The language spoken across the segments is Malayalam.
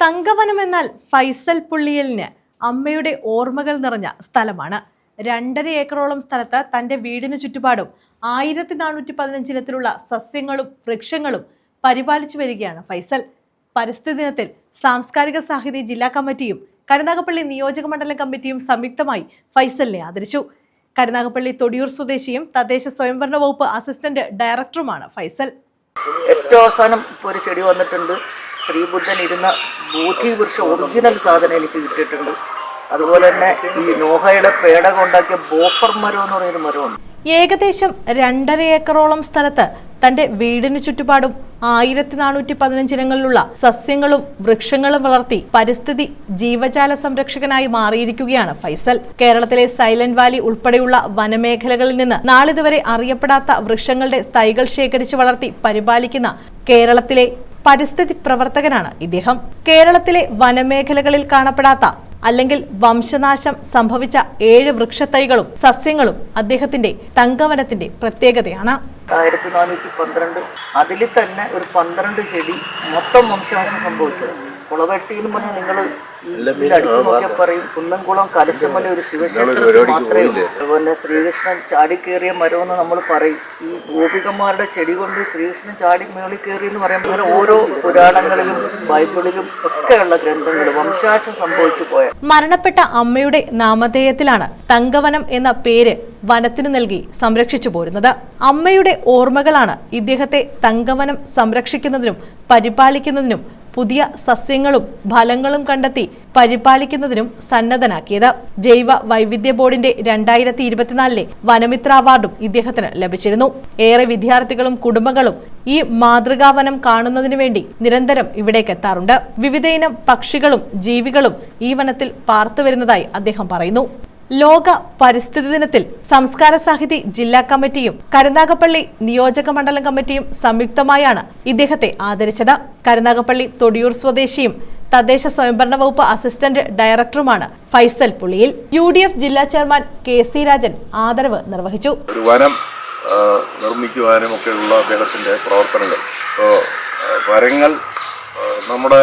തങ്കവനം എന്നാൽ ഫൈസൽ പുള്ളിയലിന് അമ്മയുടെ ഓർമ്മകൾ നിറഞ്ഞ സ്ഥലമാണ്. രണ്ടര ഏക്കറോളം സ്ഥലത്ത് തന്റെ വീടിന് ചുറ്റുപാടും ആയിരത്തി നാനൂറ്റി പതിനഞ്ചിനത്തിലുള്ള സസ്യങ്ങളും വൃക്ഷങ്ങളും പരിപാലിച്ചു വരികയാണ് ഫൈസൽ. പരിസ്ഥിതി ദിനത്തിൽ സാംസ്കാരിക സാഹിത്യ ജില്ലാ കമ്മിറ്റിയും കരുനാഗപ്പള്ളി നിയോജക മണ്ഡലം കമ്മിറ്റിയും സംയുക്തമായി ഫൈസലിനെ ആദരിച്ചു. കരുനാഗപ്പള്ളി തൊടിയൂർ സ്വദേശിയും തദ്ദേശ സ്വയംഭരണ വകുപ്പ് അസിസ്റ്റന്റ് ഡയറക്ടറുമാണ് ഫൈസൽ. ഏറ്റവും അവസാനം ഇപ്പോൾ ഒരു ചെടി വന്നിട്ടുണ്ട്. ശ്രീബുദ്ധൻ ഇരുന്ന ബോധി വൃക്ഷ ഒറിജിനൽ സാധനം എനിക്ക് കിട്ടിയിട്ടുണ്ട് അതുപോലെ തന്നെ ഈ നോഹയുടെ പേടകം ഉണ്ടാക്കിയ ബോഫർ മരം എന്ന് പറയുന്ന മരമുണ്ട്. ഏകദേശം രണ്ടര ഏക്കറോളം സ്ഥലത്ത് തന്റെ വീടിന് ചുറ്റുപാടും ആയിരത്തി നാനൂറ്റി പതിനഞ്ചിനങ്ങളിലുള്ള സസ്യങ്ങളും വൃക്ഷങ്ങളും വളർത്തി പരിസ്ഥിതി ജീവജാല സംരക്ഷകനായി മാറിയിരിക്കുകയാണ് ഫൈസൽ. കേരളത്തിലെ സൈലന്റ് വാലി ഉൾപ്പെടെയുള്ള വനമേഖലകളിൽ നിന്ന് നാളിതുവരെ അറിയപ്പെടാത്ത വൃക്ഷങ്ങളുടെ തൈകൾ ശേഖരിച്ച് വളർത്തി പരിപാലിക്കുന്ന കേരളത്തിലെ പരിസ്ഥിതി പ്രവർത്തകനാണ് ഇദ്ദേഹം. കേരളത്തിലെ വനമേഖലകളിൽ കാണപ്പെടാത്ത അല്ലെങ്കിൽ വംശനാശം സംഭവിച്ച ഏഴ് വൃക്ഷത്തൈകളും സസ്യങ്ങളും അദ്ദേഹത്തിന്റെ തങ്കവനത്തിന്റെ പ്രത്യേകതയാണ്. ആയിരത്തി നാനൂറ്റി പന്ത്രണ്ട്. അതിൽ തന്നെ ഒരു പന്ത്രണ്ട് ചെടി മൊത്തം വംശനാശം സംഭവിച്ചത്. കുളവെട്ടി എന്ന് പറഞ്ഞാൽ നിങ്ങൾ അടിച്ചു നോക്കിയാൽ പറയും കുന്നംകുളം കലശമല ഒരു ശിവക്ഷേത്രത്തിൽ മാത്രമേ ഉള്ളൂ. അതുപോലെ ശ്രീകൃഷ്ണൻ ചാടി കയറിയ മരം നമ്മൾ പറയും. ഈ ഗോപികന്മാരുടെ ചെടി കൊണ്ട് ശ്രീകൃഷ്ണൻ ചാടി മേളിൽ കയറി എന്ന് പറയുമ്പോൾ അങ്ങനെ ഓരോ പുരാണങ്ങളിലും ബൈബിളിലും ഒക്കെയുള്ള ഗ്രന്ഥങ്ങൾ വംശാശം സംഭവിച്ചു പോയ മരണപ്പെട്ട അമ്മയുടെ നാമധേയത്തിലാണ് തങ്കവനം എന്ന പേര് വനത്തിന് നൽകി സംരക്ഷിച്ചു പോരുന്നത്. അമ്മയുടെ ഓർമ്മകളാണ് ഇദ്ദേഹത്തെ തങ്കവനം സംരക്ഷിക്കുന്നതിനും പരിപാലിക്കുന്നതിനും പുതിയ സസ്യങ്ങളും ഫലങ്ങളും കണ്ടെത്തി പരിപാലിക്കുന്നതിനും സന്നദ്ധനാക്കിയത്. ജൈവ വൈവിധ്യ ബോർഡിന്റെ രണ്ടായിരത്തി ഇരുപത്തിനാലിലെ വനമിത്ര അവാർഡും ഇദ്ദേഹത്തിന് ലഭിച്ചിരുന്നു. ഏറെ വിദ്യാർത്ഥികളും കുടുംബങ്ങളും ഈ മാതൃകാവനം കാണുന്നതിനു വേണ്ടി നിരന്തരം ഇവിടേക്ക് എത്താറുണ്ട്. വിവിധയിനം പക്ഷികളും ജീവികളും ഈ വനത്തിൽ പാർത്തു വരുന്നതായി അദ്ദേഹം പറയുന്നു. ലോക പരിസ്ഥിതി ദിനത്തിൽ സംസ്കാര സാഹിതി ജില്ലാ കമ്മിറ്റിയും കരുനാഗപ്പള്ളി നിയോജക മണ്ഡലം കമ്മിറ്റിയും സംയുക്തമായാണ് ഇദ്ദേഹത്തെ ആദരിച്ചത്. കരുനാഗപ്പള്ളി തൊടിയൂർ സ്വദേശിയും തദ്ദേശ സ്വയംഭരണ വകുപ്പ് assistant ഡയറക്ടറുമാണ് Faisal Puliyil U D F ജില്ലാ ചെയർമാൻ കെ സി രാജൻ ആദരവ് നിർവഹിച്ചു. നിർമ്മിക്കുവാനും ഒക്കെയുള്ള അദ്ദേഹത്തിന്റെ പ്രവർത്തനങ്ങൾ. നമ്മുടെ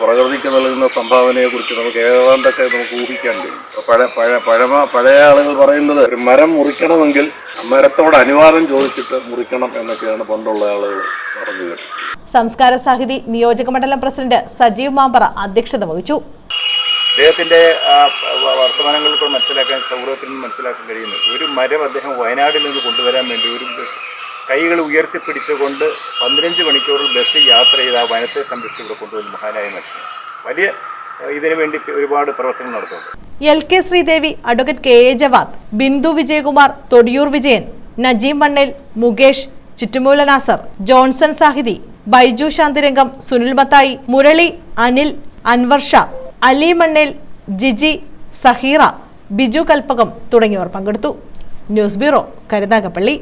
പ്രകൃതിക്ക് നൽകുന്ന സംഭാവനയെക്കുറിച്ച് നമുക്ക് ഏതാണ്ടൊക്കെ നമുക്ക് ഊഹിക്കാൻ കഴിയും. പഴയ പഴ പഴ പഴമ പഴയ ആളുകൾ പറയുന്നത് ഒരു മരം മുറിക്കണമെങ്കിൽ മരത്തോട് അനുവാദം ചോദിച്ചിട്ട് മുറിക്കണം എന്നൊക്കെയാണ് പണ്ടുള്ള ആളുകൾ പറഞ്ഞു കേട്ടത്. സംസ്കാര സാഹിതി നിയോജക മണ്ഡലം പ്രസിഡന്റ് സജീവ് മാമ്പറ അധ്യക്ഷത വഹിച്ചു. അദ്ദേഹത്തിന്റെ വർത്തമാനങ്ങൾ മനസ്സിലാക്കാൻ സൗഹൃദത്തിൽ നിന്ന് മനസ്സിലാക്കാൻ കഴിയുന്നു ഒരു മരം അദ്ദേഹം വയനാട്ടിൽ നിന്ന് കൊണ്ടുവരാൻ വേണ്ടി ഒരു കൈകൾ ഉയർത്തിപ്പിടിച്ചുകൊണ്ട് പതിനഞ്ച് മണിക്കൂറിൽ ബസ് യാത്ര ചെയ്ത് ആ വനത്തെ സംരക്ഷിച്ച് ഇവിടെ കൊണ്ടുവന്ന മഹാനായ മനുഷ്യൻ. വലിയ ഇതിനു വേണ്ടി ഒരുപാട് പ്രവർത്തനങ്ങൾ നടത്തുന്നുണ്ട്. L K Sreedevi advocate K A Javad Bindu Vijayakumar Thodiyoor Vijayan Najeem Mannel Mukesh Chuttumoola Nasar Johnson Sahithi Baiju Santhirangam Sunil Mathai Murali Anil Anwar Shah Ali Mannel Jiji Saheera Biju Kalpakam തുടങ്ങിയവർ പങ്കെടുത്തു. News bureau Karunagappally.